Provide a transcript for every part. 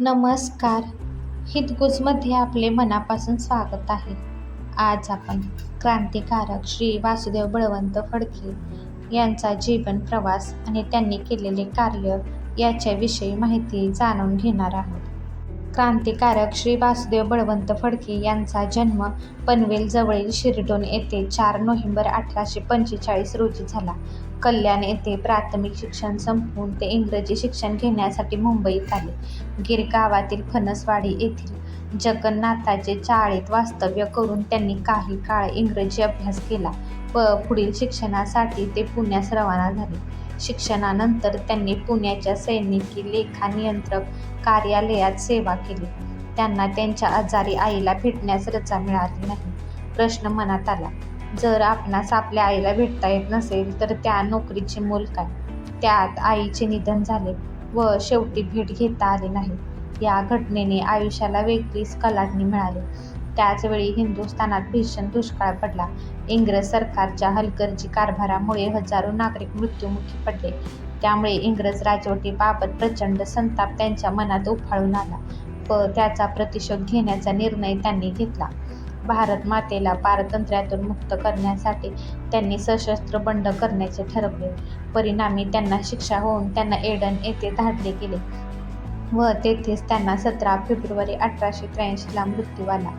नमस्कार. हितगुजमध्ये आपले मनापासून स्वागत आहे. आज आपण क्रांतिकारक श्री वासुदेव बळवंत फडके यांचा जीवन प्रवास आणि त्यांनी केलेले कार्य याच्याविषयी माहिती जाणून घेणार आहोत. क्रांतिकारक श्री वासुदेव बळवंत फडके यांचा जन्म पनवेल जवळील शिरडोन येथे चार नोव्हेंबर अठराशे पंचेचाळीस रोजी झाला. कल्याण येथे प्राथमिक शिक्षण संपवून ते इंग्रजी शिक्षण घेण्यासाठी मुंबईत आले. गिरगावातील फणसवाडी येथील जगन्नाथाचे चाळीत वास्तव्य करून त्यांनी काही काळ इंग्रजी अभ्यास केला व पुढील शिक्षणासाठी ते पुण्यास रवाना झाले. शिक्षणानंतर त्यांनी पुण्याच्या सैनिकी लेखानियंत्रक कार्यालयात सेवा केली. त्यांना त्यांच्या आजारी आईला भेटण्यास रजा मिळाली नाही. प्रश्न मनात आला, जर आपणास आपल्या आईला भेटता येत नसेल तर त्या नोकरीचे मोल काय? त्यात आईचे निधन झाले व शेवटी भेट घेता आली नाही. या घटनेने आयुष्याला वेगळीच कलाटणी मिळाली. त्याचवेळी हिंदुस्थानात भीषण दुष्काळ पडला. इंग्रज सरकारच्या हलगर्जी कारभारामुळे हजारो नागरिक मृत्युमुखी पडले. त्यामुळे इंग्रज राजवटीबाबत प्रचंड संताप त्यांच्या मनात उफाळून आला व त्याचा प्रतिशोध घेण्याचा निर्णय त्यांनी घेतला. भारत मातेला पारतंत्र्यातून मुक्त करण्यासाठी त्यांनी सशस्त्र बंड करण्याचे ठरवले. परिणामी त्यांना शिक्षा होऊन त्यांना एडन येथे धाडले गेले व तेथेच त्यांना सतरा फेब्रुवारी अठराशे त्र्याऐंशीला मृत्यू आला.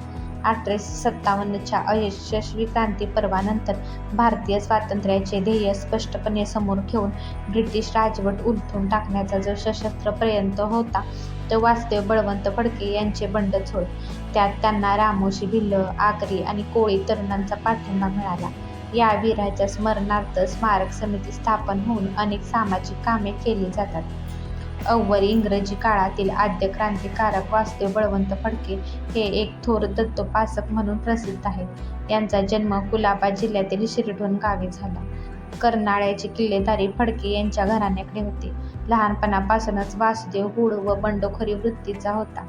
अठराशे सत्तावन्नच्या अयशस्वी क्रांती पर्वानंतर भारतीय स्वातंत्र्याचे ध्येय स्पष्टपणे समोर ठेवून ब्रिटिश राजवट उलथून टाकण्याचा जो सशस्त्र प्रयत्न होता तो वास्तव बळवंत फडके यांचे बंडच होय. त्यात त्यांना रामोशी भिल्ल, आगरी आणि कोळी तरुणांचा पाठिंबा मिळाला. या वीराच्या स्मरणार्थ स्मारक समिती स्थापन होऊन अनेक सामाजिक कामे केली जातात. अव्वल इंग्रजी काळातील आद्य क्रांतिकारक वासुदेव बळवंत फडके हे एक थोर दत्तोपासक म्हणून प्रसिद्ध आहेत. यांचा जन्म कुलाबा जिल्ह्यातील शिरढोण गावी झाला. कर्नाळ्याची किल्लेदारी फडके यांच्या घराण्याकडे होती. लहानपणापासूनच वासुदेव गूढ व बंडखोरी वृत्तीचा होता.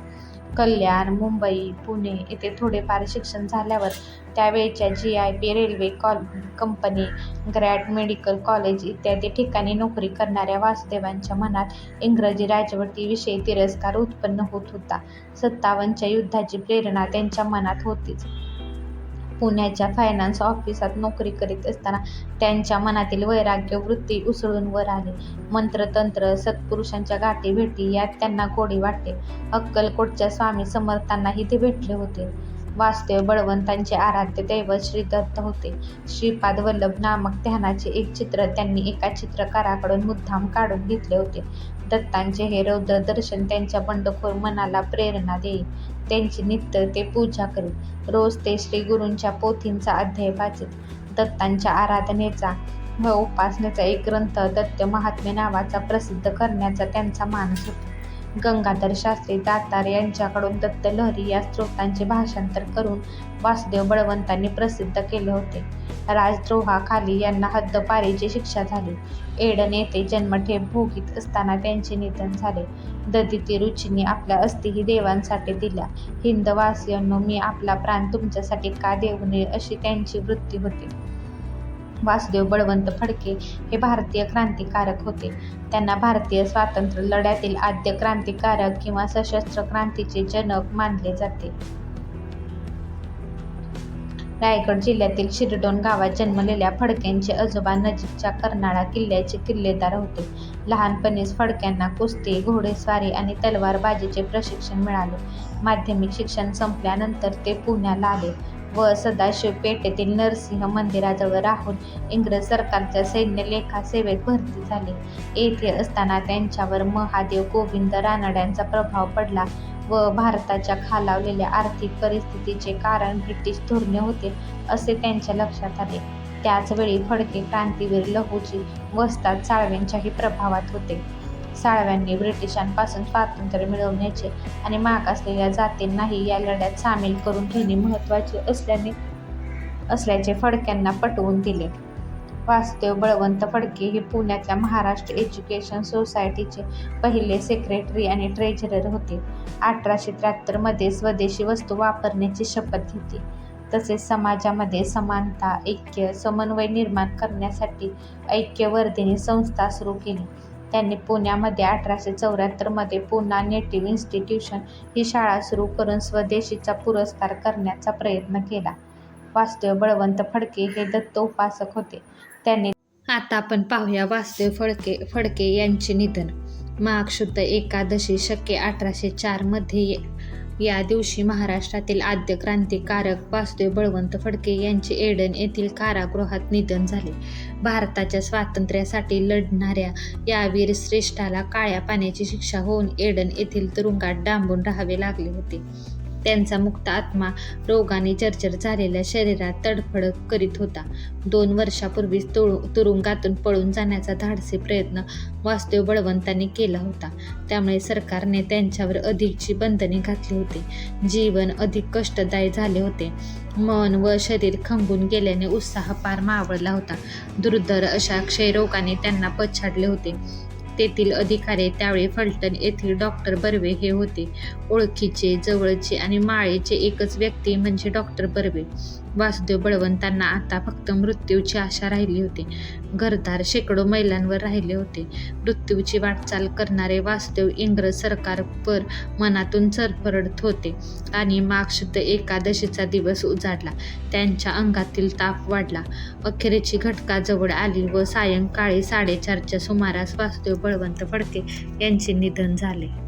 कल्याण, मुंबई, पुणे येथे थोडेफार शिक्षण झाल्यावर त्यावेळच्या G I B railway call company, Grant Medical College इत्यादी ठिकाणी नोकरी करणाऱ्या वासुदेवांच्या मनात इंग्रजी राजवटीविषयी तिरस्कार उत्पन्न होत होता. सत्तावन्नच्या युद्धाची प्रेरणा त्यांच्या मनात होतीच. पुण्याच्या फायनान्स ऑफिसात नोकरी करीत असताना त्यांच्या मनातील वैराग्य वृत्ती उसळून वर आली. मंत्रतंत्र, सत्पुरुषांच्या गाठी भेटी यात त्यांना गोडी वाटते. अक्कलकोटच्या स्वामी समर्थांनाही ते भेटले होते. वास्तव बळवंतांचे आराध्य दैवत श्री दत्त होते. श्रीपाद वल्लभ नामक ध्यानाचे एक चित्र त्यांनी एका चित्रकाराकडून मुद्दाम काढून घेतले होते. दत्तांचे हे रौद्र दर्शन त्यांच्या बंडखोर मनाला प्रेरणा देईल त्यांची नित्य ते पूजा करीत. रोज ते श्री गुरूंच्या पोथींचा अध्याय वाचित दत्तांच्या आराधनेचा व उपासनेचा एक ग्रंथ दत्त महात्म्य नावाचा प्रसिद्ध करण्याचा त्यांचा मानस होता. गंगाधर शास्त्री दातार यांच्याकडून दत्तलहरी या स्त्रोतांचे भाषांतर करून वासुदेव बळवंतांनी प्रसिद्ध केले होते. राजद्रोहाखाली यांना हद्दपारीची शिक्षा झाली. एडन येथे जन्मठेप भोगीत असताना त्यांचे निधन झाले. ददिती रुचींनी आपल्या अस्थिही देवांसाठी दिल्या. हिंदवासियांनो, मी आपला प्राण तुमच्यासाठी का देऊ नये अशी त्यांची वृत्ती होती. वासुदेव बळवंत फडके हे भारतीय क्रांतिकारक होते. त्यांना भारतीय स्वातंत्र्य लढ्यातील आद्य क्रांतिकारक किंवा सशस्त्र क्रांतीचे जनक मानले जाते. रायगड जिल्ह्यातील शिरडोन गावात जन्मलेल्या फडक्यांचे आजोबा नजीकच्या कर्नाळा किल्ल्याचे किल्लेदार होते. लहानपणीच फडक्यांना कुस्ती, घोडेस्वारी आणि तलवारबाजीचे प्रशिक्षण मिळाले. माध्यमिक शिक्षण संपल्यानंतर ते पुण्याला आले व सदाशिव पेठेतील नरसिंह मंदिराजवळ राहून इंग्रज सरकारच्या सैन्य लेखा सेवेत भरती झाले. येथे असताना त्यांच्यावर महादेव गोविंद रानड्यांचा प्रभाव पडला व भारताच्या खालावलेल्या आर्थिक परिस्थितीचे कारण ब्रिटिश धोरणे होते असे त्यांच्या लक्षात आले. त्याचवेळी फडके क्रांतीवीर लहूजी वस्ताद साळव्यांच्याही प्रभावात होते. साळव्यांनी ब्रिटिशांपासून स्वातंत्र्य मिळवण्याचे आणि मागासलेल्या जातींनाही या लढ्यात सामील करून घेणे महत्त्वाचे असल्याने असल्याचे फडक्यांना पटवून दिले. वासुदेव बळवंत फडके हे पुण्यातल्या महाराष्ट्र एज्युकेशन सोसायटीचे पहिले सेक्रेटरी आणि ट्रेझरर होते. अठराशे त्र्याहत्तरमध्ये स्वदेशी वस्तू वापरण्याची शपथ घेतली. तसेच समाजामध्ये समानता, ऐक्य, समन्वय निर्माण करण्यासाठी ऐक्यवर्धिनी संस्था सुरू केली. त्यांनी पुण्यामध्ये अठराशे चौऱ्याहत्तरमध्ये पुना नेटिव्ह इन्स्टिट्यूशन ही शाळा सुरू करून स्वदेशीचा पुरस्कार करण्याचा प्रयत्न केला. वासुदेव बळवंत फडके हे दत्त उपासक होते. त्यांनी आता आपण पाहूया वासुदेव फडके फडके यांचे निधन. माघ शुद्ध एकादशी शके अठराशे चारमध्ये या दिवशी महाराष्ट्रातील आद्य क्रांतिकारक वासुदेव बळवंत फडके यांचे एडन येथील कारागृहात निधन झाले. भारताच्या स्वातंत्र्यासाठी लढणाऱ्या या वीर श्रेष्ठाला काळ्या पाण्याची शिक्षा होऊन एडन येथील तुरुंगात डांबून राहावे लागले होते. त्यांचा मुक्त आत्मा रोगाने जर्जर झालेल्या शरीरात तडफड करीत होता. दोन वर्षांपूर्वीच तुरुंगातून पळून जाण्याचा धाडसी प्रयत्न वास्तव बळवंतांनी केला होता. त्यामुळे सरकारने त्यांच्यावर अधिकची बंधने घातली होती. जीवन अधिक कष्टदायी झाले होते. मन व शरीर खंगून गेल्याने उत्साह पार मावळला होता. दुर्धर अशा क्षयरोगाने त्यांना पछाडले होते. तेथील अधिकारी त्यावेळी फलटण येथील डॉक्टर बर्वे हे होते. ओळखीचे, जवळचे आणि माळेचे एकच व्यक्ती म्हणजे डॉक्टर बर्वे. वासुदेव बळवंतांना आता फक्त मृत्यूची आशा राहिली होती. घरदार शेकडो मैलांवर राहिले होते. मृत्यूची वाटचाल करणारे वासुदेव इंग्रज सरकारवर मनातून चरफडत होते आणि मागशुद्ध एकादशीचा दिवस उजाडला. त्यांच्या अंगातील ताप वाढला. अखेरीची घटका जवळ आली व सायंकाळी साडेचारच्या सुमारास वासुदेव बळवंत फडके यांचे निधन झाले.